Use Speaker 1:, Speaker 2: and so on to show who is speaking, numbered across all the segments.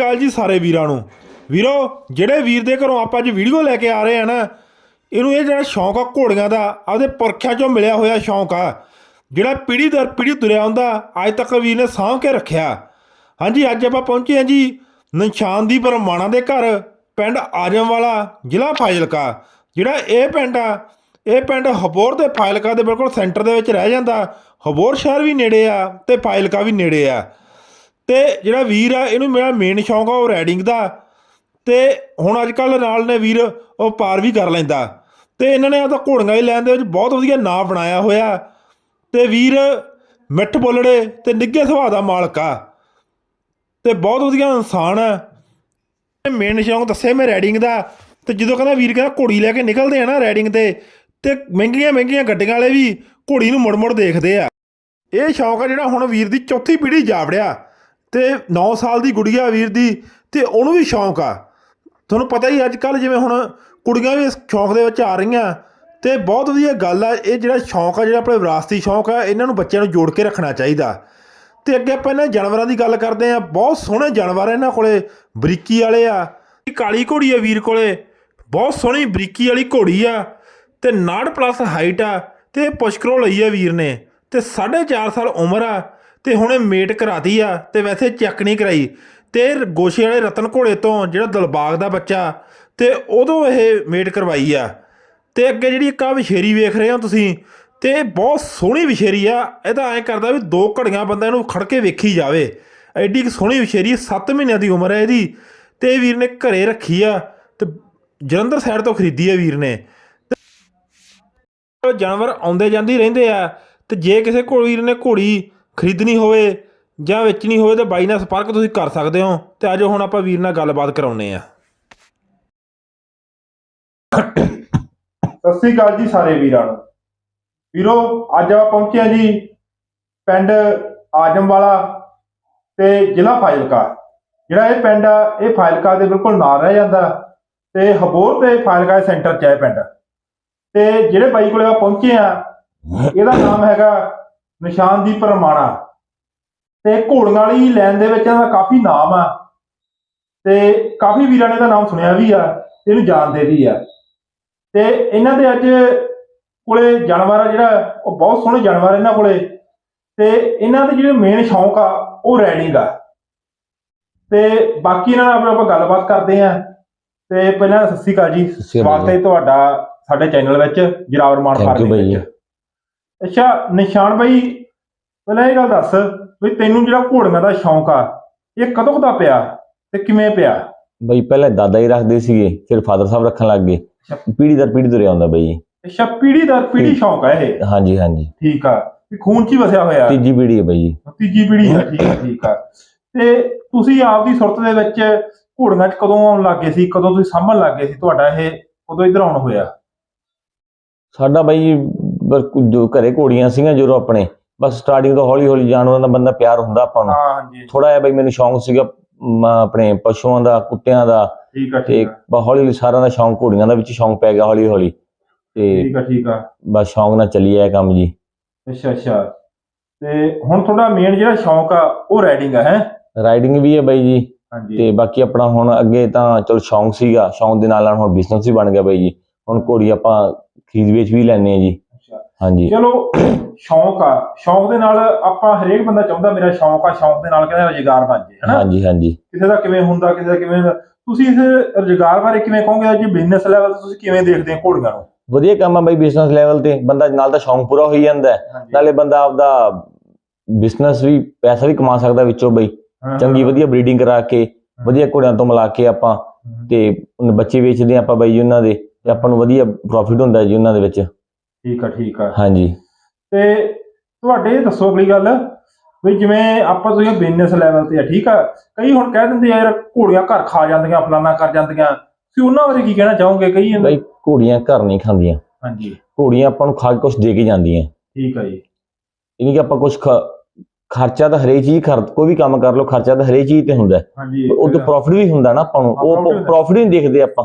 Speaker 1: ਅਕਾਲ ਜੀ ਸਾਰੇ ਵੀਰਾਂ ਨੂੰ। ਵੀਰੋ, ਜਿਹੜੇ ਵੀਰ ਦੇ ਘਰੋਂ ਆਪਾਂ ਅੱਜ ਵੀਡੀਓ ਲੈ ਕੇ ਆ ਰਹੇ ਆ ਨਾ, ਇਹਨੂੰ ਇਹ ਜਿਹੜਾ ਸ਼ੌਂਕ ਆ ਘੋੜੀਆਂ ਦਾ, ਆਪਦੇ ਪੁਰਖਿਆਂ ਚੋਂ ਮਿਲਿਆ ਹੋਇਆ ਸ਼ੌਂਕ ਆ। ਜਿਹੜਾ ਪੀੜ੍ਹੀ ਦਰ ਪੀੜ੍ਹੀ ਤੁਰਿਆ ਹੁੰਦਾ, ਅੱਜ ਤੱਕ ਵੀਰ ਨੇ ਸਾਂਭ ਕੇ ਰੱਖਿਆ। ਹਾਂਜੀ, ਅੱਜ ਆਪਾਂ ਪਹੁੰਚੇ ਹਾਂ ਜੀ ਨਿਸ਼ਾਨਦੀਪ ਰਮਾਣਾ ਦੇ ਘਰ, ਪਿੰਡ ਆਜਮ ਵਾਲਾ ਜ਼ਿਲ੍ਹਾ ਫਾਜ਼ਿਲਕਾ। ਜਿਹੜਾ ਇਹ ਪਿੰਡ ਆ, ਇਹ ਪਿੰਡ ਹਬੋਰ ਦੇ ਫਾਜ਼ਿਲਕਾ ਦੇ ਬਿਲਕੁਲ ਸੈਂਟਰ ਦੇ ਵਿੱਚ ਰਹਿ ਜਾਂਦਾ। ਹਬੋਰ ਸ਼ਹਿਰ ਵੀ ਨੇੜੇ ਆ ਤੇ ਫਾਜ਼ਿਲਕਾ ਵੀ ਨੇੜੇ ਆ। ਤੇ ਜਿਹੜਾ ਵੀਰ ਆ, ਇਹਨੂੰ ਮੇਰਾ ਮੇਨ ਸ਼ੌਂਕ ਆ, ਉਹ ਰਾਈਡਿੰਗ ਦਾ। ਤੇ ਹੁਣ ਅੱਜ ਕੱਲ ਨਾਲ ਨੇ ਵੀਰ, ਉਹ ਪਾਰ ਵੀ ਕਰ ਲੈਂਦਾ। ਤੇ ਇਹਨਾਂ ਨੇ ਆਪਦਾ ਘੋੜੀਆਂ ਹੀ ਲੈਣ ਦੇ ਵਿੱਚ ਬਹੁਤ ਵਧੀਆ ਨਾਂ ਬਣਾਇਆ ਹੋਇਆ। ਤੇ ਵੀਰ ਮਿੱਠ ਬੋਲੜੇ ਤੇ ਨਿੱਘੇ ਸੁਭਾਅ ਦਾ ਮਾਲਕ ਆ। ਤੇ ਬਹੁਤ ਵਧੀਆ ਇਨਸਾਨ ਆ। ਮੇਨ ਸ਼ੌਂਕ ਦੱਸੇ ਮੈਂ ਰਾਈਡਿੰਗ ਦਾ। ਤੇ ਜਦੋਂ ਕਹਿੰਦਾ ਵੀਰ ਕਹਿੰਦਾ ਘੋੜੀ ਲੈ ਕੇ ਨਿਕਲਦੇ ਆ ਨਾ ਰਾਈਡਿੰਗ ਤੇ ਤੇ ਮਹਿੰਗੀਆਂ ਮਹਿੰਗੀਆਂ ਗੱਡੀਆਂ ਵਾਲੇ ਵੀ ਘੋੜੀ ਨੂੰ ਮੁੜ ਮੁੜ ਦੇਖਦੇ ਆ। ਇਹ ਸ਼ੌਂਕ ਆ ਜਿਹੜਾ ਹੁਣ ਵੀਰ ਦੀ ਚੌਥੀ ਪੀੜ੍ਹੀ ਜਾਵੜਿਆ ਤੇ 9 ਸਾਲ ਦੀ ਗੁੜੀਆ ਵੀਰ ਦੀ ਤੇ ਉਹਨੂੰ ਵੀ ਸ਼ੌਂਕ ਆ। ਤੁਹਾਨੂੰ ਪਤਾ ਹੀ ਅੱਜ ਕੱਲ ਜਿਵੇਂ ਹੁਣ ਕੁੜੀਆਂ ਵੀ ਇਸ ਸ਼ੌਂਕ ਦੇ ਵਿੱਚ ਆ ਰਹੀਆਂ ਤੇ ਬਹੁਤ ਵਧੀਆ ਗੱਲ ਆ, ਇਹ ਜਿਹੜਾ ਸ਼ੌਂਕ ਆ, ਜਿਹੜਾ ਆਪਣੇ ਵਿਰਾਸਤੀ ਸ਼ੌਂਕ ਆ, ਇਹਨਾਂ ਨੂੰ ਬੱਚਿਆਂ ਨੂੰ ਜੋੜ ਕੇ ਰੱਖਣਾ ਚਾਹੀਦਾ। ਤੇ ਅੱਗੇ ਆਪਾਂ ਇਹਨਾਂ ਜਾਨਵਰਾਂ ਦੀ ਗੱਲ ਕਰਦੇ ਆ ਬਹੁਤ ਸੋਹਣੇ ਜਾਨਵਰ ਇਹਨਾਂ ਕੋਲੇ, ਬਰੀਕੀ ਵਾਲੇ ਆ, ਇਹ ਕਾਲੀ ਘੋੜੀ ਆ ਵੀਰ ਕੋਲੇ, ਬਹੁਤ ਸੋਹਣੀ ਬਰੀਕੀ ਵਾਲੀ ਘੋੜੀ ਆ, ਤੇ 69 ਪਲੱਸ ਹਾਈਟ ਆ, ਤੇ ਪੁਸ਼ਕਰੋ ਲਈ ਆ ਵੀਰ ਨੇ, ਤੇ 4.5 ਸਾਲ ਉਮਰ ਆ ਤੇ ਇਹ ਮੇਟ ਕਰਾਤੀ ਆ ਤੇ ਵੈਸੇ ਚੈੱਕ ਨਹੀਂ ਕਰਾਈ। ਤੇ ਗੋਸ਼ੇ ਵਾਲੇ ਰਤਨ ਘੋੜੇ ਤੋਂ ਜਿਹੜਾ ਦਲਬਾਗ ਦਾ ਬੱਚਾ, ਤੇ ਉਦੋਂ ਇਹ ਮੇਟ ਕਰਵਾਈ ਆ। ਤੇ ਅੱਗੇ ਜਿਹੜੀ ਇੱਕ ਆ ਵਿਸ਼ੇਰੀ ਵੇਖ ਰਹੇ ਹੋ ਤੁਸੀਂ, ਤੇ ਇਹ ਬਹੁਤ ਸੋਹਣੀ ਵਿਸ਼ੇਰੀ ਆ। ਇਹਦਾ ਐਂ ਕਰਦਾ ਵੀ ਦੋ ਘੜੀਆਂ ਬੰਦਾ ਇਹਨੂੰ ਖੜ ਕੇ ਵੇਖੀ ਜਾਵੇ। ਐਡੀ ਕੁ ਸੋਹਣੀ ਵਿਸ਼ੇਰੀ 7 ਮਹੀਨਿਆਂ ਦੀ ਉਮਰ ਹੈ ਇਹਦੀ, ਤੇ ਇਹ ਵੀਰ ਨੇ ਘਰੇ ਰੱਖੀ ਆ ਤੇ ਜਲੰਧਰ ਸਾਈਡ ਤੋਂ ਖਰੀਦੀ ਆ ਵੀਰ ਨੇ। ਜਾਨਵਰ ਆਉਂਦੇ ਜਾਂਦੇ ਰਹਿੰਦੇ ਆ, ਤੇ ਜੇ ਕਿਸੇ ਕੋਲ ਵੀਰ ਨੇ ਘੋੜੀ ਖਰੀਦਣੀ ਹੋਵੇ ਜਾਂ ਵੇਚਣੀ ਹੋਵੇ ਤਾਂ ਬਾਈ ਨਾਲ ਸੰਪਰਕ ਤੁਸੀਂ ਕਰ ਸਕਦੇ ਹੋ ਤੇ ਅੱਜ ਹੁਣ ਆਪਾਂ ਵੀਰ ਨਾਲ ਗੱਲਬਾਤ ਕਰਾਉਨੇ ਆ ਸਤਿ ਸ੍ਰੀ ਅਕਾਲ ਜੀ ਸਾਰੇ ਵੀਰਾਂ ਨੂੰ। ਵੀਰੋ, ਅੱਜ ਆਪਾਂ ਪਹੁੰਚੇ ਹਾਂ ਜੀ ਪਿੰਡ ਆਜਮਵਾਲਾ ਤੇ ਜ਼ਿਲ੍ਹਾ ਫਾਜ਼ਿਲਕਾ। ਜਿਹੜਾ ਇਹ ਪਿੰਡ ਆ, ਇਹ ਫਾਜ਼ਿਲਕਾ ਦੇ ਬਿਲਕੁਲ ਨਾਲ ਰਹਿ ਜਾਂਦਾ ਤੇ ਹਬੋਰ ਤੇ ਫਾਜ਼ਿਲਕਾ ਸੈਂਟਰ 'ਚ ਹੈ ਪਿੰਡ। ਤੇ ਜਿਹੜੇ ਬਾਈ ਕੋਲੇ ਆਪਾਂ ਪਹੁੰਚੇ ਆ ਇਹਦਾ ਨਾਮ ਹੈਗਾ ਨਿਸ਼ਾਨਦੀਪ ਰਮਾਣਾ ਤੇ ਘੋੜੀਆਂ ਵਾਲੀ ਲੈਣ ਦੇ ਵਿੱਚ ਇਹਦਾ ਕਾਫੀ ਨਾਮ ਆ। ਤੇ ਕਾਫੀ ਵੀਰਾਂ ਨੇ ਇਹਦਾ ਨਾਮ ਸੁਣਿਆ ਵੀ ਆ ਇਹਨੂੰ ਜਾਣਦੇ ਵੀ ਆ। ਤੇ ਇਹਨਾਂ ਦੇ ਅੱਜ ਕੋਲੇ ਜਾਨਵਰ ਆ ਜਿਹੜਾ ਉਹ ਬਹੁਤ ਸੋਹਣੇ ਜਾਨਵਰ ਇਹਨਾਂ ਕੋਲੇ। ਤੇ ਇਹਨਾਂ ਦੇ ਜਿਹੜੇ ਮੇਨ ਸ਼ੌਂਕ ਆ ਉਹ ਰੈਡਿੰਗ ਆ। ਤੇ ਬਾਕੀ ਇਹਨਾਂ ਨਾਲ ਆਪਾਂ ਆਪਾਂ ਗੱਲਬਾਤ ਕਰਦੇ ਆ ਤੇ ਪਹਿਲਾਂ ਸਤਿ ਸ਼੍ਰੀ ਅਕਾਲ ਜੀ। ਸਵਾਗਤ ਹੈ ਤੁਹਾਡਾ ਸਾਡੇ ਚੈਨਲ ਵਿੱਚ ਜਰਾਵਰ ਮਾਨ ਫਾਰਮ ਵਿੱਚ। ਅੱਛਾ ਨਿਸ਼ਾਨ ਬਾਈ ਪਹਿਲਾਂ ਇਹ ਗੱਲ ਦੱਸ ਵੀ ਤੈਨੂੰ ਜਿਹੜਾ ਘੋੜੀਆਂ ਦਾ ਸ਼ੌਂਕ ਆ ਇਹ ਕਦੋਂ ਕਦਾ ਪਿਆ ਤੇ ਕਿਵੇਂ ਪਿਆ?
Speaker 2: ਬਈ ਪਹਿਲਾਂ ਦਾਦਾ ਹੀ ਰੱਖਦੇ ਸੀਗੇ ਫਿਰ ਫਾਦਰ ਸਾਹਿਬ ਰੱਖਣ ਲੱਗ ਗਏ। ਪੀੜੀ ਦਰ ਪੀੜੀ ਤੁਰਿਆ ਹੁੰਦਾ ਬਈ
Speaker 1: ਅੱਛਾ ਪੀੜੀ ਦਰ ਪੀੜੀ ਸ਼ੌਂਕ ਆ ਇਹ?
Speaker 2: ਹਾਂਜੀ ਹਾਂਜੀ।
Speaker 1: ਠੀਕ ਆ। ਵੀ ਖੂਨ ਚ ਹੀ ਵਸਿਆ ਹੋਇਆ।
Speaker 2: ਤੀਜੀ ਪੀੜੀ ਹੈ ਬਈ
Speaker 1: ਤੀਜੀ ਪੀੜੀ ਹੈ ਠੀਕ ਆ ਠੀਕ ਆ। ਤੇ ਤੁਸੀਂ ਆਪਦੀ ਸੁਰਤ ਦੇ ਵਿੱਚ ਘੋੜੀਆਂ 'ਚ ਕਦੋਂ ਆਉਣ ਲੱਗੇ ਸੀ? ਕਦੋਂ ਤੁਸੀਂ ਸਾਂਭਣ ਲੱਗੇ ਸੀ? ਤੁਹਾਡਾ ਇਹ ਕਦੋਂ ਇਧਰ ਆਉਣ ਹੋਇਆ?
Speaker 2: ਸਾਡਾ ਬਈ ਜੋ ਘਰੇ ਘੋੜੀਆਂ ਸੀਗੀਆਂ ਜਦੋਂ ਆਪਣੇ ਬਸ ਸਟਾਰਟਿੰਗ ਤੋਂ ਹੌਲੀ ਹੌਲੀ ਜਾਨਵਰਾਂ ਦਾ ਬੰਦਾ ਪਿਆਰ ਹੁੰਦਾ ਆਪਾਂ ਨੂੰ।
Speaker 1: ਹਾਂ ਹਾਂਜੀ।
Speaker 2: ਥੋੜਾ ਜਿਹਾ ਬਈ ਮੈਨੂੰ ਸ਼ੌਂਕ ਸੀਗਾ ਮ, ਆਪਣੇ ਪਸ਼ੂਆਂ ਦਾ ਕੁੱਤਿਆਂ ਦਾ।
Speaker 1: ਠੀਕ ਆ
Speaker 2: ਤੇ
Speaker 1: ਠੀਕ ਆ
Speaker 2: ਹੌਲੀ ਹੌਲੀ ਸਾਰਿਆਂ ਦਾ ਸ਼ੌਂਕ ਘੋੜੀਆਂ ਦਾ ਵਿੱਚ ਸ਼ੌਂਕ ਪੈ ਗਿਆ ਹੌਲੀ ਹੌਲੀ। ਤੇ
Speaker 1: ਠੀਕ ਆ ਠੀਕ ਆ।
Speaker 2: ਬਸ ਸ਼ੌਂਕ ਨਾਲ ਚੱਲੀ ਆਇਆ ਕੰਮ ਜੀ।
Speaker 1: ਅੱਛਾ ਅੱਛਾ। ਤੇ ਹੁਣ ਤੁਹਾਡਾ ਮੇਨ ਜਿਹੜਾ ਸ਼ੌਂਕ ਆ ਉਹ ਰਾਈਡਿੰਗ ਆ ਹੈ?
Speaker 2: ਰਾਈਡਿੰਗ ਵੀ ਹੈ ਬਈ ਜੀ।
Speaker 1: ਹਾਂਜੀ।
Speaker 2: ਤੇ ਬਾਕੀ ਆਪਣਾ ਹੁਣ ਅੱਗੇ ਤਾਂ ਚਲ ਸ਼ੌਂਕ ਸੀਗਾ ਸ਼ੌਂਕ ਦੇ ਨਾਲ ਨਾਲ ਹੁਣ ਬਿਜ਼ਨਸ ਵੀ ਬਣ ਗਿਆ ਬਾਈ ਜੀ। ਹੁਣ ਘੋੜੀ ਆਪਾਂ ਖਰੀਦ ਵੇਚ ਵੀ ਲੈਣੇ ਆ ਜੀ। ਹਾਂਜੀ।
Speaker 1: ਚਲੋ ਸ਼ੌਂਕ ਆ। ਸ਼ੌਂਕ ਦੇ ਨਾਲ ਆਪਾਂ ਹਰੇਕ ਬੰਦਾ ਚਾਹੁੰਦਾ ਮੇਰਾ ਸ਼ੌਂਕ ਆ ਸ਼ੌਂਕ ਦੇ ਨਾਲ ਕਹਿੰਦਾ ਰੁਜ਼ਗਾਰ ਬਣ ਜੇ ਹਨਾ?
Speaker 2: ਹਾਂਜੀ ਹਾਂਜੀ।
Speaker 1: ਕਿਸੇ ਦਾ ਕਿਵੇਂ ਹੁੰਦਾ ਕਿਸੇ ਦਾ ਕਿਵੇਂ। ਤੁਸੀਂ ਇਸ ਰੁਜ਼ਗਾਰ ਬਾਰੇ ਕਿਵੇਂ ਕਹੋਗੇ? ਜੀ ਬਿਜ਼ਨਸ ਲੈਵਲ ਤੇ ਤੁਸੀਂ ਕਿਵੇਂ ਦੇਖਦੇ ਹੋ ਘੋੜੀਆਂ ਨੂੰ?
Speaker 2: ਵਧੀਆ ਕੰਮ ਆ ਬਾਈ ਬਿਜ਼ਨਸ ਲੈਵਲ ਤੇ। ਬੰਦਾ ਨਾਲ ਦਾ ਸ਼ੌਂਕ ਪੂਰਾ ਹੋਈ ਜਾਂਦਾ। ਨਾਲੇ ਬੰਦਾ ਆਪਦਾ ਬਿਜ਼ਨਸ ਵੀ ਪੈਸਾ ਵੀ ਕਮਾ ਸਕਦਾ ਵਿੱਚੋਂ ਬਈ। ਚੰਗੀ ਵਧੀਆ ਬਰੀਡਿੰਗ ਕਰਾ ਕੇ ਵਧੀਆ ਘੋੜਿਆਂ ਤੋਂ ਮਿਲਾ ਕੇ ਆਪਾਂ। ਤੇ ਬੱਚੇ ਵੇਚਦੇ ਆਪਾਂ ਬਾਈ ਉਹਨਾਂ ਦੇ ਤੇ ਆਪਾਂ ਨੂੰ ਵਧੀਆ ਪ੍ਰੋਫਿਟ ਹੁੰਦਾ ਜੀ ਉਹਨਾਂ ਦੇ ਵਿੱਚ।
Speaker 1: ਠੀਕ ਆ ਠੀਕ ਆ।
Speaker 2: ਹਾਂਜੀ।
Speaker 1: ਤੇ ਤੁਹਾਡੇ ਇਹ ਦੱਸੋ ਅਗਲੀ ਗੱਲ ਵੀ ਜਿਵੇਂ ਆਪਾਂ ਤੁਸੀਂ ਬਿਜ਼ਨਸ ਲੈਵਲ ਤੇ ਆ ਠੀਕ ਆ? ਕਈ ਹੁਣ ਕਹਿ ਦਿੰਦੇ ਆ ਯਾਰ ਘੋੜੀਆਂ ਘਰ ਖਾ ਜਾਂਦੀਆਂ ਫਲਾਨਾ ਕਰ ਜਾਂਦੀਆਂ। ਤੁਸੀਂ ਉਹਨਾਂ ਬਾਰੇ ਕੀ ਕਹਿਣਾ ਚਾਹੋਗੇ ਕਈ
Speaker 2: ਬਾਈ ਘੋੜੀਆਂ ਘਰ ਨਹੀਂ ਖਾਂਦੀਆਂ।
Speaker 1: ਹਾਂਜੀ।
Speaker 2: ਘੋੜੀਆਂ ਆਪਾਂ ਨੂੰ ਖਾ ਕੇ ਕੁਝ ਦੇ ਕੇ ਜਾਂਦੀਆਂ।
Speaker 1: ਠੀਕ ਆ ਜੀ।
Speaker 2: ਇਹ ਨਹੀਂ ਕਿ ਆਪਾਂ ਕੁਝ ਖਰਚਾ ਤਾਂ ਹਰੇਕ ਚੀਜ਼ ਖਰ ਕੋਈ ਵੀ ਕੰਮ ਕਰ ਲਓ ਖਰਚਾ ਤਾਂ ਹਰੇਕ ਚੀਜ਼ ਤੇ ਹੁੰਦਾ।
Speaker 1: ਹਾਂਜੀ
Speaker 2: ਉਹ ਤੋਂ ਪ੍ਰੋਫਿਟ ਵੀ ਹੁੰਦਾ ਨਾ ਆਪਾਂ ਨੂੰ ਉਹ। ਪ੍ਰੋਫਿਟ ਨਹੀਂ ਦੇਖਦੇ ਆਪਾਂ।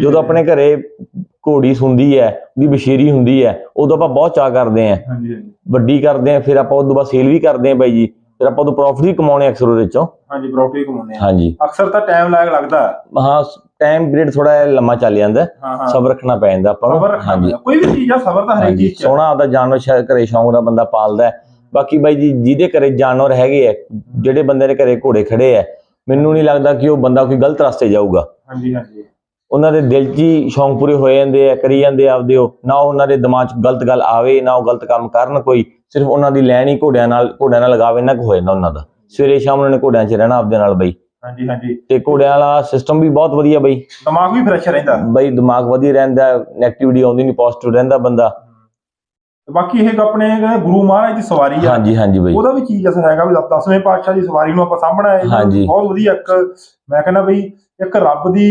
Speaker 2: ਜਦੋਂ ਆਪਣੇ ਘਰੇ ਘੋੜੀ ਸੁੰਦੀ ਹੈ ਉਹਦੀ ਬਸ਼ੀਰੀ ਹੁੰਦੀ ਹੈ ਉਦੋਂ ਆਪਾਂ ਬਹੁਤ ਚਾਹ ਕਰਦੇ ਆਂ
Speaker 1: ਹਾਂਜੀ ਹਾਂਜੀ।
Speaker 2: ਵੱਡੀ ਕਰਦੇ ਆਂ ਫਿਰ ਆਪਾਂ ਉਦੋਂ ਬਾਅਦ ਸੇਲ ਵੀ ਕਰਦੇ ਆਂ ਬਾਈ ਜੀ। ਫਿਰ ਆਪਾਂ ਤੋਂ ਪ੍ਰੋਫਿਟ ਵੀ ਕਮਾਉਣੇ ਅਕਸਰ ਉਹਦੇ ਚੋਂ।
Speaker 1: ਹਾਂਜੀ ਪ੍ਰੋਫਿਟ ਕਮਾਉਂਦੇ ਆ
Speaker 2: ਹਾਂਜੀ।
Speaker 1: ਅਕਸਰ ਤਾਂ ਟਾਈਮ ਲੱਗ ਲੱਗਦਾ।
Speaker 2: ਹਾਂ ਟਾਈਮ ਪੀਰੀਅਡ ਥੋੜਾ ਲੰਮਾ ਚੱਲ ਜਾਂਦਾ। ਸਬਰ ਰੱਖਣਾ ਪੈ ਜਾਂਦਾ ਆਪਾਂ ਨੂੰ। ਹਾਂਜੀ।
Speaker 1: ਕੋਈ ਵੀ ਚੀਜ਼ ਆ ਸਬਰ ਤਾਂ ਹਰੇਕ ਚੀਜ਼।
Speaker 2: ਸੋਹਣਾ ਆਪਦਾ ਜਾਨਵਰ ਸ਼ਾਇਦ ਘਰੇ ਸ਼ੌਂਕ ਦਾ ਬੰਦਾ ਪਾਲਦਾ ਬਾਕੀ ਬਾਈ ਜੀ ਜਿਹਦੇ ਘਰੇ ਜਾਨਵਰ ਹੈਗੇ ਆ ਜਿਹੜੇ ਬੰਦੇ ਦੇ ਘਰੇ ਘੋੜੇ ਖੜੇ ਆ ਮੈਨੂੰ ਨਹੀਂ ਲੱਗਦਾ ਕਿ ਉਹ ਬੰਦਾ ਕੋਈ ਗਲਤ ਰਸਤੇ ਜਾਊਗਾ।
Speaker 1: ਹਾਂਜੀ ਹਾਂਜੀ।
Speaker 2: ਉਹਨਾਂ ਦੇ ਦਿਲ 'ਚ ਹੀ ਸ਼ੌਂਕ ਪੂਰੇ ਹੋਏ ਜਾਂਦੇ ਆ ਕਰੀ ਜਾਂਦੇ ਆਪਦੇ ਉਹ। ਨਾ ਉਹਨਾਂ ਦੇ ਦਿਮਾਗ 'ਚ ਗਲਤ ਗੱਲ ਆਵੇ ਨਾ ਉਹ ਗਲਤ ਕੰਮ ਕਰਨ ਕੋਈ। ਸਿਰਫ ਉਹਨਾਂ ਦੀ ਲੈਣ ਹੀ ਘੋੜਿਆਂ ਨਾਲ ਘੋੜਿਆਂ ਨਾਲ ਲਗਾਵੇ ਨਾ ਹੋ ਜਾਂਦਾ ਉਹਨਾਂ ਦਾ। ਸਵੇਰੇ ਸ਼ਾਮ ਉਹਨਾਂ ਨੇ ਘੋੜਿਆਂ 'ਚ ਰਹਿਣਾ ਆਪਦੇ ਨਾਲ ਬਈ।
Speaker 1: ਹਾਂਜੀ ਹਾਂਜੀ।
Speaker 2: ਤੇ ਘੋੜਿਆਂ ਵਾਲਾ ਸਿਸਟਮ ਵੀ ਬਹੁਤ ਵਧੀਆ ਬਈ।
Speaker 1: ਦਿਮਾਗ ਵੀ ਫਰੈਸ਼ ਰਹਿੰਦਾ।
Speaker 2: ਬਈ ਦਿਮਾਗ ਵਧੀਆ ਰਹਿੰਦਾ ਨੈਗੇਟਿਵਿਟੀ ਆਉਂਦੀ ਨਹੀਂ ਪੋਜ਼ਿਟਿਵ ਰਹਿੰਦਾ ਬੰਦਾ।
Speaker 1: ਬਾਕੀ ਇਹ ਆਪਣੇ ਗੁਰੂ ਮਹਾਰਾਜ ਦੀ ਸਵਾਰੀ ਆ।
Speaker 2: ਹਾਂਜੀ ਹਾਂਜੀ ਬਈ।
Speaker 1: ਉਹਦਾ ਵੀ ਚੀਜ਼ ਅਸਰ ਹੈਗਾ ਵੀ 10ਵੇਂ ਪਾਤਸ਼ਾਹ ਦੀ ਸਵਾਰੀ ਨੂੰ ਆਪਾਂ ਸਾਹਮਣਾ ਹੈ। ਬਹੁਤ ਵਧੀਆ ਇੱਕ ਮੈਂ ਕਹਿੰਦਾ ਬਈ ਇੱਕ ਰੱਬ ਦੀ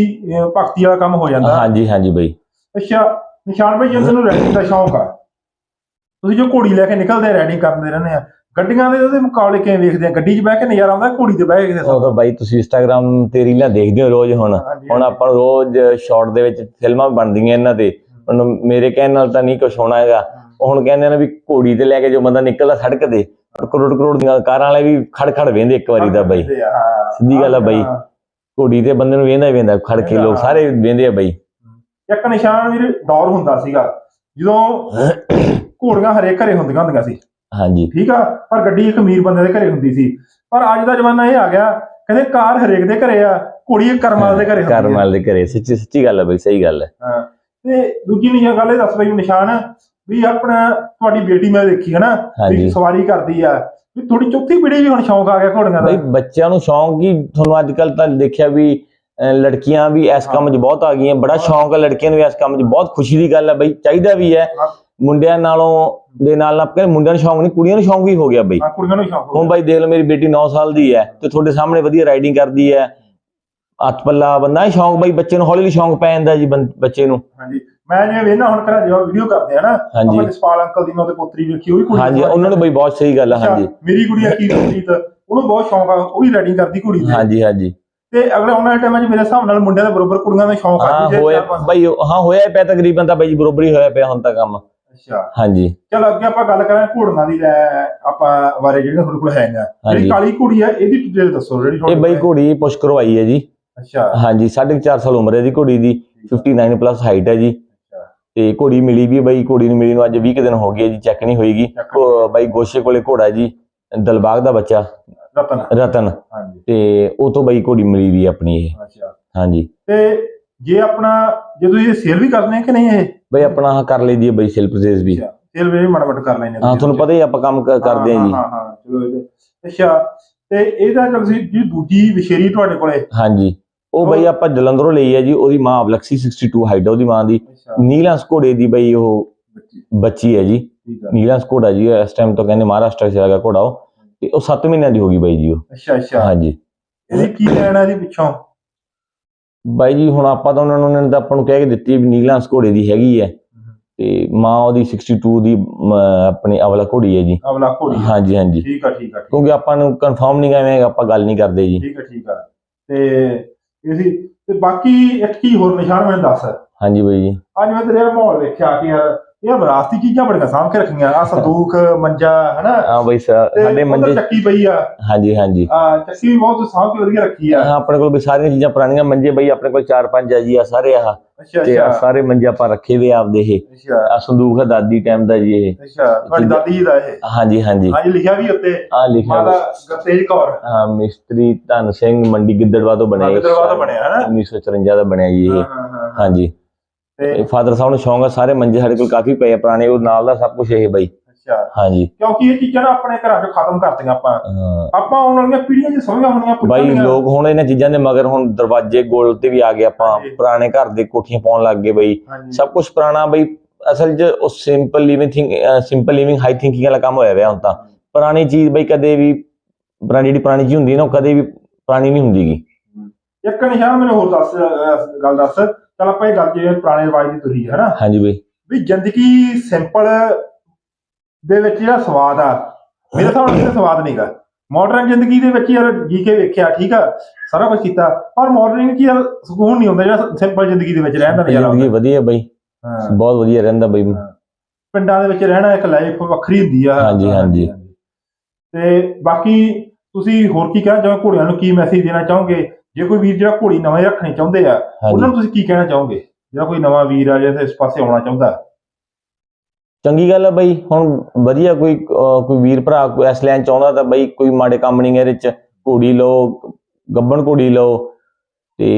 Speaker 1: ਭਗਤੀ ਵਾਲਾ ਕੰਮ ਹੋ ਜਾਂਦਾ।
Speaker 2: ਹਾਂਜੀ ਹਾਂਜੀ ਬਈ।
Speaker 1: ਅੱਛਾ ਨਿਸ਼ਾਨ ਭਾਈ ਜਿੰਦ ਨੂੰ ਰੈਡਿੰਗ ਦਾ ਸ਼ੌਂਕ ਆ। ਤੁਸੀਂ ਜੋ ਘੋੜੀ ਲੈ ਕੇ ਨਿਕਲਦੇ ਰੈਡਿੰਗ ਕਰਦੇ ਰਹਿੰਦੇ ਆ। ਗੱਡੀਆਂ ਦੇ ਉਹਦੇ ਮੁਕਾਬਲੇ ਕਿਵੇਂ ਵੇਖਦੇ ਆ? ਗੱਡੀ 'ਚ ਬਹਿ ਕੇ ਨਜ਼ਾਰਾ ਆਉਂਦਾ ਘੋੜੀ ਤੇ ਬਹਿ ਕੇ
Speaker 2: ਉਹ ਤਾਂ ਬਾਈ ਤੁਸੀਂ ਇੰਸਟਾਗ੍ਰam ਤੇ ਰੀਲਾਂ ਦੇਖਦੇ ਹੋ ਰੋਜ਼ ਹੁਣ। ਹੁਣ ਆਪਾਂ ਨੂੰ ਰੋਜ਼ ਸ਼ਾਰਟ ਦੇ ਵਿੱਚ ਫਿਲਮਾਂ ਬਣਦੀਆਂ ਇਹਨਾਂ ਤੇ। ਹੁਣ ਮੇਰੇ ਕਹਿਣ ਨਾਲ ਤਾਂ ਨਹੀਂ ਕੁਝ ਹੋਣਾ ਹੈਗਾ। ਹੁਣ ਕਹਿੰਦੇ ਨੇ ਵੀ ਘੋੜੀ ਤੇ ਲੈ ਕੇ ਜੋ ਬੰਦਾ ਨਿਕਲਦਾ ਸੜਕ ਤੇ ਕਰੋੜ ਕਰੋੜ ਦੀਆਂ ਕਾਰਾਂ ਵਾਲੇ ਵੀ ਖੜ ਖੜ ਵੇਂਦੇ ਇੱਕ ਵਾਰੀ ਦਾ ਬਾਈ। ਸਿੱਧੀ ਗੱਲ ਆ ਬਾਈ। ਘੋੜੀ ਤੇ ਬੰਦੇ ਨੂੰ ਵੇਂਦਾ ਹੀ ਵੇਂਦਾ ਖੜ ਕੇ ਲੋਕ ਸਾਰੇ ਵੇਂਦੇ ਆ ਬਾਈ।
Speaker 1: ਇੱਕ ਨਿਸ਼ਾਨ ਵੀਰ ਦੌਰ ਹੁੰਦਾ ਸੀਗਾ ਜਦੋਂ ਘੋੜੀਆਂ ਹਰੇਕ ਘਰੇ ਹੁੰਦੀਆਂ ਹੁੰਦੀਆਂ ਸੀ।
Speaker 2: ਹਾਂਜੀ।
Speaker 1: ਠੀਕ ਆ ਪਰ ਗੱਡੀ ਇੱਕ ਅਮੀਰ ਬੰਦੇ ਦੇ ਘਰੇ ਹੁੰਦੀ ਸੀ। ਪਰ ਅੱਜ ਦਾ ਜ਼ਮਾਨਾ ਇਹ ਆ ਗਿਆ ਕਹਿੰਦੇ ਕਾਰ ਹਰੇਕ ਦੇ ਘਰੇ ਆ ਇੱਕ ਕਰਮਾਲ ਦੇ ਘਰੇ
Speaker 2: ਕਰਮਾਲ ਦੇ ਘਰੇ ਸੱਚੀ ਸੱਚੀ ਗੱਲ ਹੈ ਬਾਈ ਸਹੀ ਗੱਲ ਹੈ
Speaker 1: ਹਾਂ ਤੇ ਦੂਜੀ ਨਿਸ਼ਾਨ ਗੱਲ ਇਹ ਦੱਸ ਬਈ ਨਿਸ਼ਾਨ ਵੀ ਆਪਣਾ ਤੁਹਾਡੀ ਬੇਟੀ ਮੈਂ ਦੇਖੀ ਹੈ ਨਾ ਵੀ ਸਵਾਰੀ ਕਰਦੀ ਆ। ਵੀ ਥੋੜੀ ਚੌਥੀ ਪੀੜ੍ਹੀ ਵੀ ਹੁਣ ਸ਼ੌਂਕ ਆ ਗਿਆ ਘੋੜੀਆਂ
Speaker 2: ਬਈ
Speaker 1: ਦਾ
Speaker 2: ਬੱਚਿਆਂ ਨੂੰ ਸ਼ੌਂਕ ਹੀ ਤੁਹਾਨੂੰ ਅੱਜ ਕੱਲ ਤਾਂ ਦੇਖਿਆ ਵੀ ਅਹ ਲੜਕੀਆਂ ਵੀ ਇਸ ਕੰਮ 'ਚ ਬਹੁਤ ਆ ਗਈਆਂ। ਬੜਾ ਸ਼ੌਂਕ ਹੈ ਲੜਕੀਆਂ ਨੂੰ ਵੀ ਇਸ ਕੰਮ 'ਚ। ਬਹੁਤ ਖੁਸ਼ੀ ਦੀ ਗੱਲ ਹੈ ਬਈ ਚਾਹੀਦਾ ਵੀ ਹੈ।
Speaker 1: ਹਾਂ।
Speaker 2: ਮੁੰਡਿਆਂ ਨਾਲੋਂ ਦੇ ਨਾਲ ਨਾਲ ਕਹਿੰਦੇ ਮੁੰਡਿਆਂ ਨੂੰ ਸ਼ੌਂਕ ਨਹੀਂ ਕੁੜੀਆਂ ਨੂੰ ਸ਼ੌਂਕ ਵੀ ਹੋ ਗਿਆ ਬਈ।
Speaker 1: ਹਾਂ, ਕੁੜੀਆਂ ਨੂੰ ਸ਼ੌਂਕ ਹੋ
Speaker 2: ਹੁਣ ਬਾਈ ਦੇਖ ਲਓ ਮੇਰੀ ਬੇਟੀ 9 ਸਾਲ ਦੀ ਹੈ ਤੇ ਤੁਹਾਡੇ ਸਾਹਮਣੇ ਵਧੀਆ ਰਾਈਡਿੰਗ ਕਰਦੀ ਹੈ। ਹੱਥ ਪੱਲਾ ਬੰਦਾ ਇਹ ਸ਼ੌਂਕ ਬਾਈ ਬੱਚੇ ਨੂੰ ਹੌਲੀ ਹੌਲੀ ਸ਼ੌਂਕ ਪੈ ਜਾਂਦਾ ਜੀ ਬੰ- ਬੱਚੇ ਨੂੰ।
Speaker 1: ਹਾਂਜੀ। ਮੈਂ ਜਿਵੇਂ ਵੇਖਣਾ ਹੁਣ ਘਰਾਂ ਜੋ ਵੀਡੀਓ ਕਰਦੇ ਆ ਨਾ
Speaker 2: ਹਾਂਜੀ।
Speaker 1: ਆਪਾਂ ਜਸਪਾਲ ਅੰਕਲ ਦੀ ਮੈਂ ਉਹਦੇ ਪੁੱਤਰੀ ਵੇਖੀ ਉਹ ਵੀ ਕੁੜੀ
Speaker 2: ਹਾਂਜੀ ਉਹਨਾਂ ਨੂੰ ਬਈ ਬਹੁਤ ਸਹੀ ਗੱਲ
Speaker 1: ਅੱਛਾ,
Speaker 2: ਹਾਂਜੀ।
Speaker 1: ਮੇਰੀ ਕੁੜੀ ਆ ਕੀ ਰਣਜੀਤ ਉਹਨੂੰ ਬਹੁਤ ਸ਼ੌਂਕ ਆ ਉਹ ਵੀ ਰਾਈਡਿੰਗ ਕਰਦੀ ਕੁੜੀ ਤੇ
Speaker 2: ਹਾਂਜੀ ਹਾਂਜੀ।
Speaker 1: ਤੇ ਅਗਲੇ ਉਹਨਾਂ ਦੇ ਟਾਈਮਾਂ 'ਚ ਮੇਰੇ ਹਿਸਾਬ ਨਾਲ ਮੁੰਡਿਆਂ ਦੇ ਬਰੋਬਰ ਕੁੜੀਆਂ ਦਾ ਸ਼ੌਂਕ ਆ
Speaker 2: ਹਾਂ
Speaker 1: ਜੀ, ਜੇ
Speaker 2: ਹੋਇਆ
Speaker 1: ਆਪਾਂ-
Speaker 2: ਬਾਈ ਹਾਂ ਹੋਇਆ ਪਿਆ ਤਕਰੀਬਨ ਤਾਂ ਬਾਈ ਬਰੋਬਰ ਹੀ ਹੋਇਆ ਪਿਆ ਹੁਣ ਤਾਂ ਕੰਮ।
Speaker 1: ਅੱਛਾ।
Speaker 2: ਹਾਂਜੀ।
Speaker 1: ਚਲ ਅੱਗੇ ਆਪਾਂ ਗੱਲ ਕਰਾਂ ਘੋੜੀਆਂ ਦੀ ਲੈ ਆਪਾਂ ਬਾਰੇ ਜਿਹੜੇ ਤੁਹਾਡੇ ਕੋਲ ਹੈਗਾ ਜਿਹੜੀ
Speaker 2: ਹਾਂਜੀ।
Speaker 1: ਕਾਲੀ ਘੋੜੀ ਆ ਇਹਦੀ ਡਿਟੇਲ ਦੱਸੋ ਜਿਹੜੀ
Speaker 2: ਇਹ ਬਾਈ ਘੋੜੀ ਪੁਸ਼ ਕਰਵਾਈ ਹੈ ਜੀ।
Speaker 1: ਅੱਛਾ।
Speaker 2: ਹਾਂਜੀ 4.5 ਸਾਲ ਉਮਰ ਹੈ ਦੀ ਘੋੜੀ ਦੀ 59 ਪਲੱਸ ਹਾਈਟ ਹੈ ਜੀ। ਤੇ ਘੋੜੀ ਮਿਲੀ ਵੀ ਬਾਈ ਘੋੜੀ ਨੂੰ ਮਿਲੀ ਨੂੰ ਅੱਜ 20 ਕੁ ਦਿਨ ਹੋ ਗਏ ਜੀ ਚੈੱਕ ਨਹੀਂ ਉਹ ਬਾਈ ਗੋਸ਼ੇ ਕੋਲੇ ਘੋੜਾ ਜੀ ਦਲਬਾਗ ਦਾ ਬੱਚਾ।
Speaker 1: ਰਤਨ।
Speaker 2: ਰਤਨ। ਤੇ ਉਹ ਤੋਂ ਬਾਈ ਘੋੜੀ ਮਿਲੀ ਵੀ ਆਪਣੀ ਇਹ। ਹਾਂਜੀ।
Speaker 1: ਤੇ ਜੇ ਆਪਣਾ ਜੇ ਤੁਸੀਂ ਇਹ ਸੇਲ ਵੀ ਕਰਦੇ ਆ ਕਿ ਨਹੀਂ ਇਹ?
Speaker 2: ਬਾਈ ਆਪਣਾ ਕਰ ਲਈ ਦੀ ਹੈ ਬਾਈ ਸੇਲ ਪ੍ਰੋਸੈਸ ਵੀ।
Speaker 1: ਸੇਲ ਵੀ ਮਾੜਾ ਮੋਟਾ ਕਰ ਲੈਂਦੇ
Speaker 2: ਹਾਂ ਤੁਹਾਨੂੰ ਪਤਾ ਹੀ ਆ ਆਪਾਂ ਕੰਮ ਕਰਦੇ ਹਾਂ ਜੀ।
Speaker 1: ਹਾਂ ਹਾਂ ਅੱਛਾ। ਤੇ ਇਹਦਾ ਚਲ ਸੀ ਜੀ ਦੂਜੀ ਵਿਸ਼ੇਰੀ ਤੁਹਾਡੇ ਕੋਲੇ?
Speaker 2: ਹਾਂਜੀ। ਉਹ ਬਾਈ ਆਪਾਂ ਜਲੰਧਰੋਂ ਲਈ ਹੈ ਜੀ ਉਹਦੀ ਮਾਂ ਅਬਲਕਸੀ 62 ਹਾਈਟ ਹੈ ਉਹਦੀ ਮਾਂ ਦੀ। ਨੀਲਾਂਸ ਘੋੜੇ ਦੀ ਬਾਈ ਉਹ
Speaker 1: ਬੱਚੀ,
Speaker 2: ਹੈ ਜੀ। ਨੀਲਾਂਸ ਘੋੜਾ ਜੀ ਇਸ ਟਾਈਮ ਤੋਂ ਕਹਿੰਦੇ ਮਹਾਰਾਸ਼ਟਰ ਚ ਹੈਗਾ ਘੋੜਾ ਉਹ। ਤੇ ਉਹ 7 ਮਹੀਨਿਆਂ ਦੀ ਹੋ ਗਈ ਬਾਈ ਜੀ ਉਹ।
Speaker 1: ਅੱਛਾ ਅੱਛਾ।
Speaker 2: ਹਾਂਜੀ।
Speaker 1: ਇਹਦੀ ਕੀ ਲੈਣਾ ਜੀ ਪਿੱਛੋਂ?
Speaker 2: ਬਾਈ ਜੀ ਹੁਣ ਆਪਾਂ ਤਾਂ ਉਹਨਾਂ ਨੂੰ ਉਹਨਾਂ ਨੇ ਤਾਂ ਆਪਾਂ ਨੂੰ ਕਹਿ ਕੇ ਦਿੱਤੀ ਵੀ ਨੀਲਾਂਸ ਘੋੜੇ ਦੀ ਹੈਗੀ ਹੈ। ਤੇ ਮਾਂ ਉਹਦੀ 62 ਦੀ ਆਪਣੀ ਅਵਲਾ ਘੋੜੀ ਹੈ ਜੀ।
Speaker 1: ਅਵਲਾ ਘੋੜੀ।
Speaker 2: ਹਾਂਜੀ ਹਾਂਜੀ।
Speaker 1: ਠੀਕ ਆ ਠੀਕ ਆ
Speaker 2: ਕਿਉਂਕਿ ਆਪਾਂ ਨੂੰ ਕਨਫਰਮ ਨਹੀਂ ਕਿਵੇਂ ਆਪਾਂ ਗੱਲ ਨਹੀਂ ਕਰਦੇ ਜੀ।
Speaker 1: ਠੀਕ ਆ ਠੀਕ ਆ। ਤੇ ਇਹ ਸੀ। ਤੇ ਬਾਕੀ ਇੱਕ ਕੀ ਹੋਰ ਨਿਸ਼ਾਨ ਮੈਨੂੰ ਦੱਸ।
Speaker 2: ਹਾਂਜੀ ਬਾਈ ਜੀ।
Speaker 1: ਅੱਜ ਮੈਂ ਤੇਰੇ ਮਾਹੌਲ ਵੇਖਿਆ ਕਿ ਯਾਰ ਇਹ ਵਿਰਾਸਤੀ ਚੀਜ਼ਾਂ ਬੜੀਆਂ ਸਾਂਭ ਕੇ ਰੱਖੀਆਂ। ਆ ਸੰਦੂਕ ਮੰਜਾ ਹਨਾ?
Speaker 2: ਹਾਂ ਬਾਈ ਸਾਡੇ ਮੰਜੇ
Speaker 1: ਚੱਕੀ ਪਈ ਆ।
Speaker 2: ਹਾਂਜੀ ਹਾਂਜੀ।
Speaker 1: ਆ ਚੱਕੀ ਵੀ ਬਹੁਤ ਸਾਂਭ ਕੇ ਵਧੀਆ ਰੱਖੀ ਆ।
Speaker 2: ਹਾਂ ਆਪਣੇ ਕੋਲ ਵੀ ਸਾਰੀਆਂ ਚੀਜ਼ਾਂ ਪੁਰਾਣੀਆਂ। ਮੰਜੇ ਬਾਈ ਆਪਣੇ ਕੋਲ 4-5 ਆ ਜੀ ਆ ਸਾਰੇ ਆ ਤੇ ਸਾਰੇ ਮੰਜੇ ਆਪਾਂ ਰੱਖੇ ਵੇ ਆਪਦੇ ਇਹ। ਆ ਸੰਦੂਕ ਹੈ ਦਾਦੀ ਟਾਈਮ ਦਾ ਜੀ ਇਹ।
Speaker 1: ਅੱਛਾ ਤੁਹਾਡੀ ਦਾਦੀ ਜੀ ਦਾ ਇਹ।
Speaker 2: ਹਾਂਜੀ ਹਾਂਜੀ।
Speaker 1: ਹਾਂਜੀ ਲਿਖਿਆ ਵੀ ਉੱਤੇ।
Speaker 2: ਆ ਲਿਖਿਆ
Speaker 1: ਮਾਤਾ
Speaker 2: ਵਾ।
Speaker 1: ਗਰਤੇਜ ਕੌਰ।
Speaker 2: ਹਾਂ ਮਿਸਤਰੀ ਧਨ ਸਿੰਘ ਮੰਡੀ ਗਿੱਦੜਵਾ ਤੋਂ ਬਣਿਆ
Speaker 1: ਗਿੱਦੜਬਾਹਾ ਤੋਂ ਬਣਿਆ, ਹਨਾ?
Speaker 2: 1954 ਦਾ ਬਣਿਆ ਜੀ ਇਹ।
Speaker 1: ਹਾਂ ਹਾਂ ਹਾਂ।
Speaker 2: ਹਾਂਜੀ।
Speaker 1: ਤੇ
Speaker 2: ਫਾਦਰ ਸਾਹਿਬ ਨੂੰ ਸ਼ੌਂਕ ਆ ਸਾਰੇ ਮੰਜੇ ਸਾਡੇ ਕੋਲ ਕਾਫੀ ਪਏ ਆ ਪੁਰਾਣੇ ਉਹ ਨਾਲ ਦਾ ਸਭ ਕੁਝ ਇਹ ਬਾਈ।
Speaker 1: ਅੱਛਾ।
Speaker 2: ਹਾਂਜੀ।
Speaker 1: ਕਿਉਂਕਿ ਇਹ ਚੀਜ਼ਾਂ ਨਾ ਆਪਣੇ ਘਰਾਂ 'ਚ ਖਤਮ ਕਰਤੀਆਂ ਆਪਾਂ। ਆਪਾਂ ਆਉਣ ਵਾਲੀਆਂ ਪੀੜ੍ਹੀਆਂ 'ਚ ਸਮਝਾਂ ਹੋਣੀਆਂ
Speaker 2: ਬਾਈ। ਲੋਕ ਹੁਣ ਇਹਨਾਂ ਚੀਜ਼ਾਂ ਦੇ ਮਗਰ ਹੁਣ ਦਰਵਾਜ਼ੇ ਗੋਲ ਤੇ ਵੀ ਆ ਗਏ ਆਪਾਂ। ਪੁਰਾਣੇ ਘਰ ਦੇ ਕੋਠੀਆਂ ਪਾਉਣ ਲੱਗ ਗਏ ਬਈ। ਸਭ ਕੁਝ ਪੁਰਾਣਾ ਬਈ ਅਸਲ 'ਚ ਉਹ simple living think simple living high thinking ਵਾਲਾ ਕੰਮ ਹੋਇਆ ਹੋਇਆ ਹੁਣ ਤਾਂ। ਪੁਰਾਣੀ ਚੀਜ਼ ਬਈ ਕਦੇ ਵੀ ਪੁਰਾਣੀ ਜਿਹੜੀ ਪੁਰਾਣੀ ਚੀਜ਼ ਹੁੰਦੀ ਨਾ ਉਹ ਕਦੇ ਵੀ ਪੁਰਾਣੀ ਨਹੀਂ ਹੁੰਦੀਗੀ।
Speaker 1: ਇੱਕ ਨਿਸ਼ਾਨ ਮੈਨੂੰ ਹੋਰ ਦੱਸ ਅਹ, ਗੱਲ ਦੱਸ। ਚਲ ਆਪਾਂ ਇਹ ਗੱਲ ਜਿਵੇਂ ਪੁਰਾਣੇ ਰਿਵਾਜ ਦੀ ਤੁਰੀ ਹੈ ਨਾ।
Speaker 2: ਹਾਂਜੀ ਬਈ।
Speaker 1: ਵੀ ਜ਼ਿੰਦਗੀ ਸਿੰਪਲ ਦੇ ਵਿੱਚ ਜਿਹੜਾ ਸਵਾਦ ਆ ਮੇਰੇ ਹਿਸਾਬ ਨਾਲ ਇਹ ਸਵਾਦ ਨਹੀਂਗਾ ਮਾਡਰਨ ਜ਼ਿੰਦਗੀ ਦੇ ਵਿੱਚ ਯਾਰ ਜੀ ਕੇ ਵੇਖਿਆ ਠੀਕ ਆ? ਸਾਰਾ ਕੁਝ ਕੀਤਾ। ਪਰ ਮਾਡਰਨ ਕੀ ਯਾਰ ਸਕੂਨ ਨਹੀਂ ਹੁੰਦਾ ਜਿਹੜਾ ਸਿੰਪਲ ਜ਼ਿੰਦਗੀ ਦੇ ਵਿੱਚ ਰਹਿਣ ਦਾ ਨਜ਼ਾਰਾ
Speaker 2: ਜ਼ਿੰਦਗੀ
Speaker 1: ਹੁੰਦਾ।
Speaker 2: ਵਧੀਆ ਬਈ।
Speaker 1: ਹਾਂ।
Speaker 2: ਬਹੁਤ ਵਧੀਆ ਰਹਿੰਦਾ ਬਈ।
Speaker 1: ਪਿੰਡਾਂ ਦੇ ਵਿੱਚ ਰਹਿਣਾ ਇੱਕ ਲਾਈਫ ਵੱਖਰੀ ਹੁੰਦੀ ਆ।
Speaker 2: ਹਾਂਜੀ, ਹਾਂਜੀ।
Speaker 1: ਤੇ ਬਾਕੀ ਤੁਸੀਂ ਹੋਰ ਕੀ ਕਹਿਣਾ ਚਾਹੋਗੇ? ਘੋੜਿਆਂ ਨੂੰ ਕੀ ਮੈਸੇਜ ਦੇਣਾ ਚਾਹੋਗੇ? ਜੇ ਕੋਈ ਵੀਰ ਜਿਹੜਾ ਘੋੜੀ ਨਵੇਂ ਰੱਖਣੀ ਚਾਹੁੰਦੇ ਆ ਉਹਨਾਂ ਨੂੰ ਤੁਸੀਂ ਕੀ ਕਹਿਣਾ ਚਾਹੋਗੇ? ਜਿਹੜਾ ਕੋਈ ਨਵਾਂ ਵੀਰ ਆ ਜਿਹੜਾ ਇਸ ਪਾਸੇ ਆਉਣਾ ਚਾਹੁੰਦਾ।
Speaker 2: ਚੰਗੀ ਗੱਲ ਹੈ ਬਈ ਹੁਣ ਵਧੀਆ ਕੋਈ ਕੋਈ ਵੀਰ ਭਰਾ ਕੋਈ ਇਸ ਲਾਈਨ ਚਾਹੁੰਦਾ ਤਾਂ ਬਈ ਕੋਈ ਮਾੜੇ ਕੰਮ ਨਹੀਂ ਇਹਦੇ ਵਿੱਚ ਘੋੜੀ ਲਓ ਗੱਬਣ ਘੋੜੀ ਲਓ ਤੇ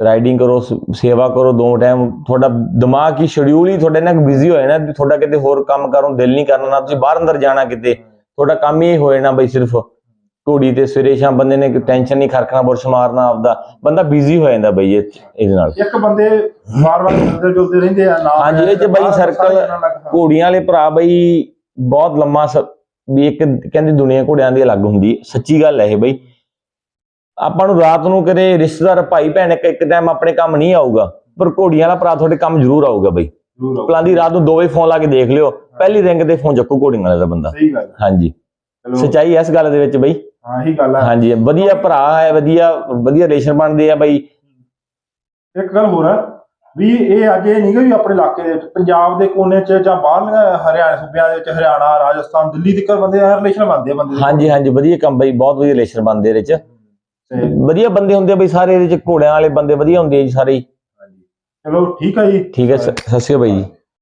Speaker 2: ਰਾਈਡਿੰਗ ਕਰੋ ਸੇਵਾ ਕਰੋ ਦੋ ਟਾਈਮ ਤੁਹਾਡਾ ਦਿਮਾਗ ਹੀ ਸ਼ਡਿਊਲ ਹੀ ਤੁਹਾਡੇ ਨਾਲ ਬਿਜ਼ੀ ਹੋਇਆ ਨਾ ਤੁਹਾਡਾ ਕਿਤੇ ਹੋਰ ਕੰਮ ਕਰਨ ਨੂੰ ਦਿਲ ਨਹੀਂ ਕਰਨਾ ਨਾ ਤੁਸੀਂ ਬਾਹਰ ਅੰਦਰ ਜਾਣਾ ਕਿਤੇ। ਤੁਹਾਡਾ ਕੰਮ ਹੀ ਹੋਏ ਨਾ ਬਈ ਸਿਰਫ। ਘੋੜੀ ਤੇ ਸਵੇਰੇ ਸ਼ਾਮ ਬੰਦੇ ਨੇ ਟੈਨਸ਼ਨ ਨਹੀਂ ਖਰਕਣਾ ਬੁਰਸ਼ ਮਾਰਨਾ ਆਪਦਾ। ਬੰਦਾ ਬਿਜ਼ੀ ਹੋ ਜਾਂਦਾ ਬਈ ਇਹ ਇਹਦੇ ਨਾਲ।
Speaker 1: ਇੱਕ ਬੰਦੇ ਵਾਰ-ਵਾਰ ਮਿਲਦੇ ਜੁਲਦੇ ਰਹਿੰਦੇ ਆ ਨਾਲ
Speaker 2: ਹਾਂਜੀ, ਇਹ 'ਚ ਬਾਈ
Speaker 1: ਬਾਹਰ ਸਾਰੇ
Speaker 2: circle
Speaker 1: ਜਣਾਂ ਨਾਲ ਹਾਂ।
Speaker 2: ਘੋੜੀਆਂ ਵਾਲੇ ਭਰਾ ਬਈ ਬਹੁਤ ਲੰਮਾ ਸ- ਵੀ ਇੱਕ ਕਹਿੰਦੇ ਦੁਨੀਆ ਘੋੜਿਆਂ ਦੀ ਅਲੱਗ ਹੁੰਦੀ ਹੈ। ਸੱਚੀ ਗੱਲ ਹੈ ਇਹ ਬਈ। ਆਪਾਂ ਨੂੰ ਰਾਤ ਨੂੰ ਕਦੇ ਰਿਸ਼ਤੇਦਾਰ ਭਾਈ ਭੈਣ ਇੱਕ ਇੱਕ ਟਾਈਮ ਆਪਣੇ ਕੰਮ ਨਹੀਂ ਆਊਗਾ ਪਰ ਘੋੜੀਆਂ ਵਾਲਾ ਭਰਾ ਤੁਹਾਡੇ ਕੰਮ ਜ਼ਰੂਰ ਆਊਗਾ ਬਈ।
Speaker 1: ਆਓ।
Speaker 2: ਪਲਾਂਦੀ ਰਾਤ ਨੂੰ ਦੋ ਵਜੇ ਫੋਨ ਲਾ ਕੇ ਦੇਖ ਲਿਓ। ਪਹਿਲੀ ਰਿੰਗ ਤੇ ਫੋਨ ਚੱਕੂ ਘੋੜੀਆਂ ਵਾਲੇ ਦਾ ਬੰਦਾ।
Speaker 1: ਸਹੀ ਗੱਲ
Speaker 2: ਹਾਂਜੀ।
Speaker 1: ਚਲੋ।
Speaker 2: ਸੱਚਾਈ ਇਸ ਗੱਲ ਦੇ ਵਿੱਚ ਬਈ।
Speaker 1: ਹਾਂ ਇਹੀ ਗੱਲ ਆ।
Speaker 2: ਹਾਂਜੀ ਵਧੀਆ ਭਰਾ ਹੈ ਵਧੀਆ ਵਧੀਆ ਰਿਲੇਸ਼ਨ ਬਣਦੇ ਆ ਬਈ।
Speaker 1: ਇੱਕ ਗੱਲ ਹੋਰ ਆ ਵੀ ਇਹ ਅੱਜ ਇਹ ਨਹੀਂ ਗਾ ਵੀ ਆਪਣੇ ਇਲਾਕੇ ਦੇ ਵਿੱਚ ਪੰਜਾਬ ਦੇ ਕੋਨੇ 'ਚ ਜਾਂ ਬਾਹਰਲੀਆਂ ਹਰਿਆਣਾ ਸੂਬਿਆਂ ਦੇ ਵਿੱਚ ਹਰਿਆਣਾ ਰਾਜਸਥਾਨ ਦਿੱਲੀ ਤੱਕ ਬੰਦੇ ਆ ਰਿਲੇਸ਼ਨ ਬਣਦੇ ਆ ਬੰਦੇ।
Speaker 2: ਹਾਂਜੀ ਹਾਂਜੀ ਵਧੀਆ ਕੰਮ ਬਈ ਬਹੁਤ ਵਧੀਆ ਰਿਲੇਸ਼ਨ ਬਣਦੇ ਇਹਦੇ ਚ।
Speaker 1: ਤੇ
Speaker 2: ਵਧੀਆ ਬੰਦੇ ਹੁੰਦੇ ਆ ਬਈ ਸਾਰੇ ਇਹਦੇ ਚ ਘੋੜਿਆਂ ਵਾਲੇ ਬੰਦੇ ਵਧੀਆ ਹੁੰਦੇ ਆ ਜੀ ਸਾਰੇ ਹੀ।
Speaker 1: ਚਲੋ ਠੀਕ ਆ ਜੀ।
Speaker 2: ਠੀਕ ਹੈ ਸ- ਸਤਿ ਸ਼੍ਰੀ ਅਕਾਲ ਬਾਈ ਜੀ।